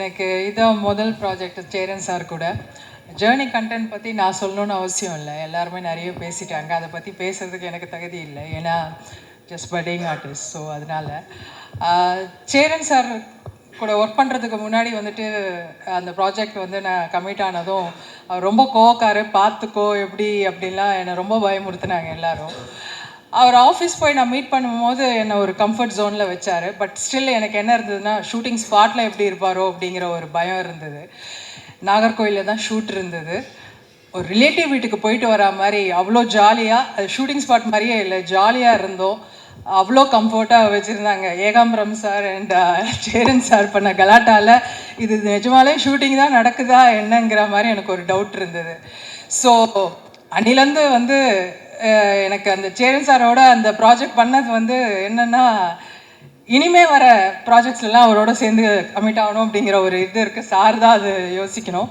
எனக்கு இதான் முதல் ப்ராஜெக்ட் சேரன் சார் கூட. ஜேர்னி கண்டென்ட் பற்றி நான் சொல்லணும்னு அவசியம் இல்லை. எல்லாருமே நிறைய பேசிட்டாங்க. அதை பற்றி பேசுறதுக்கு எனக்கு தகுதி இல்லை. ஏன்னா ஜஸ்ட் பட்டிங் ஆர்டிஸ்ட் ஸோ அதனால. சேரன் சார் கூட ஒர்க் பண்ணுறதுக்கு முன்னாடி வந்துட்டு அந்த ப்ராஜெக்ட் வந்து நான் கமிட் ஆனதும் அவர் ரொம்ப கோவக்காரு பார்த்துக்கோ எப்படி? அப்படின்லாம் என்னை ரொம்ப பயமுறுத்துனாங்க எல்லாரும். அவர் ஆஃபீஸ் போய் நான் மீட் பண்ணும்போது என்னை ஒரு கம்ஃபர்ட் ஜோனில் வச்சார். பட் ஸ்டில் எனக்கு என்ன இருந்ததுன்னா ஷூட்டிங் ஸ்பாட்டில் எப்படி இருப்பாரோ அப்படிங்கிற ஒரு பயம் இருந்தது. நாகர்கோயிலில் தான் ஷூட் இருந்தது. ஒரு ரிலேட்டிவ் வீட்டுக்கு போயிட்டு வரா மாதிரி அவ்வளோ ஜாலியாக அது ஷூட்டிங் ஸ்பாட் மாதிரியே இல்லை ஜாலியாக இருந்தோம். அவ்வளோ கம்ஃபர்ட்டாக வச்சுருந்தாங்க. Ekambaram sir and uh, Cheran sir பண்ண கலாட்டாவில் இது நிஜமாலே ஷூட்டிங் தான் நடக்குதா என்னங்கிற மாதிரி எனக்கு ஒரு டவுட் இருந்தது. ஸோ அன்னிலேருந்து வந்து எனக்கு அந்த சேரன் சாரோட அந்த ப்ராஜெக்ட் பண்ணது வந்து என்னென்னா இனிமே வர ப்ராஜெக்ட்ஸ்லாம் அவரோட சேர்ந்து கமிட் ஆகணும் அப்படிங்கிற ஒரு இது இருக்குது சார் தான் அது யோசிக்கணும்.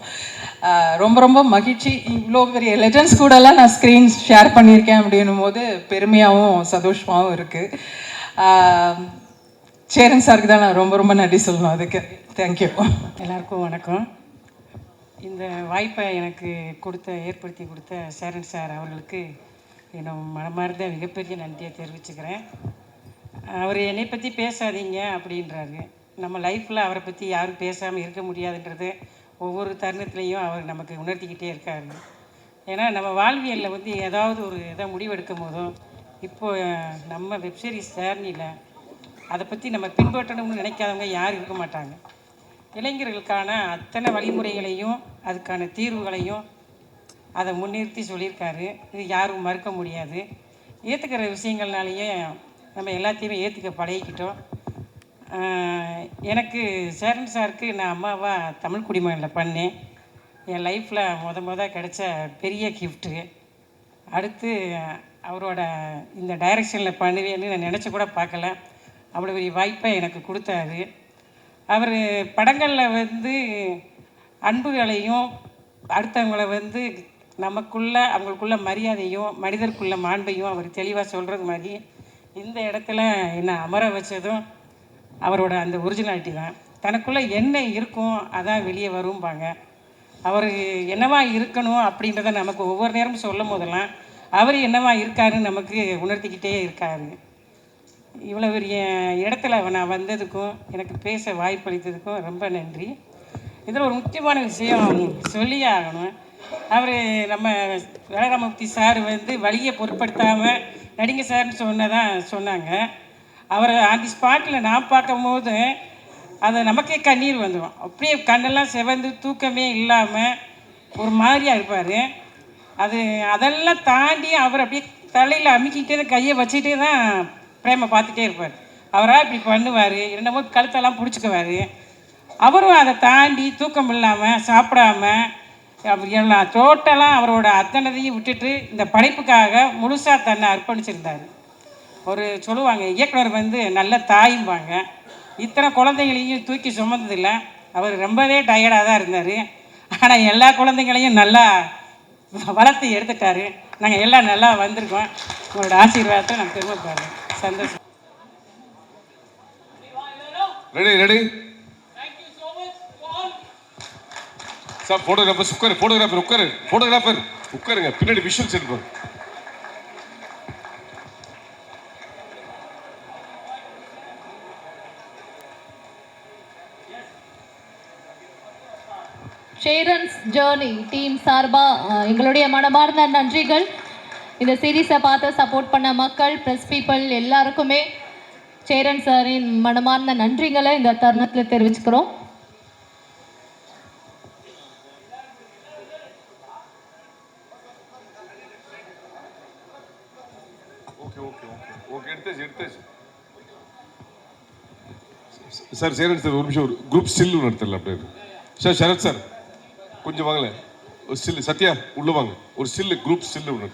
ரொம்ப ரொம்ப மகிழ்ச்சி. இவ்வளோ பெரிய லெஜண்ட்ஸ் கூடலாம் நான் ஸ்க்ரீன்ஸ் ஷேர் பண்ணியிருக்கேன் அப்படின்னும் போது பெருமையாகவும் சந்தோஷமாகவும் இருக்குது சேரன் சாருக்கு தான் நான் ரொம்ப ரொம்ப நன்றி சொல்லணும் அதுக்கு. தேங்க்யூ எல்லாருக்கும் வணக்கம். இந்த வாய்ப்பை எனக்கு கொடுத்த ஏற்படுத்தி கொடுத்த சேரன் சார் அவர்களுக்கு என்னை மனமார்ந்த மிகப்பெரிய நன்றியை தெரிவிச்சுக்கிறேன். அவர் என்னை பற்றி பேசாதீங்க அப்படின்றாரு. நம்ம லைஃப்பில் அவரை பற்றி யாரும் பேசாமல் இருக்க முடியாதுன்றது ஒவ்வொரு தருணத்துலேயும் அவர் நமக்கு உணர்த்திக்கிட்டே இருக்காரு. ஏன்னா நம்ம வாழ்வியலில் வந்து ஏதாவது ஒரு இதை முடிவெடுக்கும் போதும் இப்போது நம்ம வெப்சீரிஸ் ஜேர்னியில் அதை பற்றி நம்ம பின்பற்றணும்னு நினைக்காதவங்க யாரும் இருக்க மாட்டாங்க. இளைஞர்களுக்கான அத்தனை வழிமுறைகளையும் அதுக்கான தீர்வுகளையும் அதை முன்னிறுத்தி சொல்லியிருக்காரு. இது யாரும் மறுக்க முடியாது. ஏற்றுக்கிற விஷயங்கள்னாலேயே நம்ம எல்லாத்தையுமே ஏற்றுக்க பழகிக்கிட்டோம். எனக்கு சேரன் சாருக்கு நான் அம்மாவாக தமிழ் குடிமகனில் பண்ணேன். என் லைஃப்பில் முத முத கிடைச்ச பெரிய கிஃப்ட்டு அடுத்து அவரோட இந்த டைரக்ஷனில் பண்ணுவேன்னு நான் நினச்சி கூட பார்க்கல. அவ்வளோ பெரிய வாய்ப்பை எனக்கு கொடுத்தாரு. அவர் படங்களில் வந்து அன்புகளையும் அடுத்தவங்களை வந்து நமக்குள்ள அவங்களுக்குள்ள மரியாதையும் மனிதருக்குள்ள மாண்பையும் அவர் தெளிவாக சொல்கிறது மாதிரி இந்த இடத்துல என்னை அமர வச்சதும் அவரோட அந்த ஒரிஜினாலிட்டி தான். தனக்குள்ளே என்ன இருக்கும் அதான் வெளியே வரும்பாங்க. அவர் என்னவா இருக்கணும் அப்படின்றத நமக்கு ஒவ்வொரு நேரமும் சொல்லும் போதெல்லாம் அவர் என்னவா இருக்காருன்னு நமக்கு உணர்த்திக்கிட்டே இருக்காரு. இவ்வளோ பெரிய இடத்துல நான் வந்ததுக்கும் எனக்கு பேச வாய்ப்பளித்ததுக்கும் ரொம்ப நன்றி. இதில் ஒரு முக்கியமான விஷயம் சொல்லியே ஆகணும். அவர் நம்ம வேலராமூர்த்தி சார் வந்து வழியை பொருட்படுத்தாமல் நடிங்க சார்னு சொன்னதான் சொன்னாங்க. அவர் அந்த ஸ்பாட்டில் நான் பார்க்கும்போது அதை நமக்கே கண்ணீர் வந்துடும் அப்படியே கண்ணெல்லாம் செவந்து தூக்கமே இல்லாமல் ஒரு மாதிரியாக இருப்பார். அது அதெல்லாம் தாண்டி அவர் அப்படியே தலையில் அமுக்கிட்டே கையை வச்சுட்டே தான் பிரேமை பார்த்துட்டே இருப்பார். அவராக இப்படி பண்ணுவார் என்னமோ கழுத்தெல்லாம் பிடிச்சிக்குவார். அவரும் அதை தாண்டி தூக்கம் இல்லாமல் சாப்பிடாம எல்லாம் டோட்டலாக அவரோட அத்தனதையும் விட்டுட்டு இந்த படைப்புக்காக முழுசாக தன்னை அர்ப்பணிச்சிருந்தார். ஒரு சொல்லுவாங்க இயக்குனர் வந்து நல்ல தாயும்பாங்க. இத்தனை குழந்தைகளையும் தூக்கி சுமந்ததில்லை. அவர் ரொம்பவே டயர்டாக தான் இருந்தார். ஆனால் எல்லா குழந்தைங்களையும் நல்லா வளர்த்து எடுத்துட்டாரு. நாங்கள் எல்லாம் நல்லா வந்திருக்கோம். உங்களோட ஆசீர்வாதத்தை நான் பெருமைப்படுறேன் சந்தோஷம். ரெடி ரெடி சார் போட்டோகிராஃபர் உட்காரு போட்டோகிராஃபர் உட்காரு போட்டோகிராஃபர் உட்காருங்க பின்னாடி விஷுவல்ஸ் எடுப்போம் ஷேரன்ஸ் ஜேர்னி டீம் சார்பாக எங்களுடைய மனமார்ந்த நன்றிகள். இந்த சீரீஸை பார்த்து சப்போர்ட் பண்ண மக்கள் ப்ரெஸ் பீப்புள் எல்லாருக்குமே சேரன் சாரின் மனமார்ந்த நன்றிகளை இந்த தருணத்தில் தெரிவிச்சுக்கிறோம். ஓகே எடுத்தாச்சு எடுத்தாச்சு. சார் சேரன் சார் ஒரு நிமிஷம் ஒரு குரூப் ஸ்டில் ஒன்று எடுத்துடலாம் அப்படியே. சார் சரத் சார் கொஞ்சம் வாங்கல ஒரு ஸ்டில் சத்யா உள்ள வாங்க. ஒரு ஸ்டில் குரூப் ஸ்டில் ஒன்று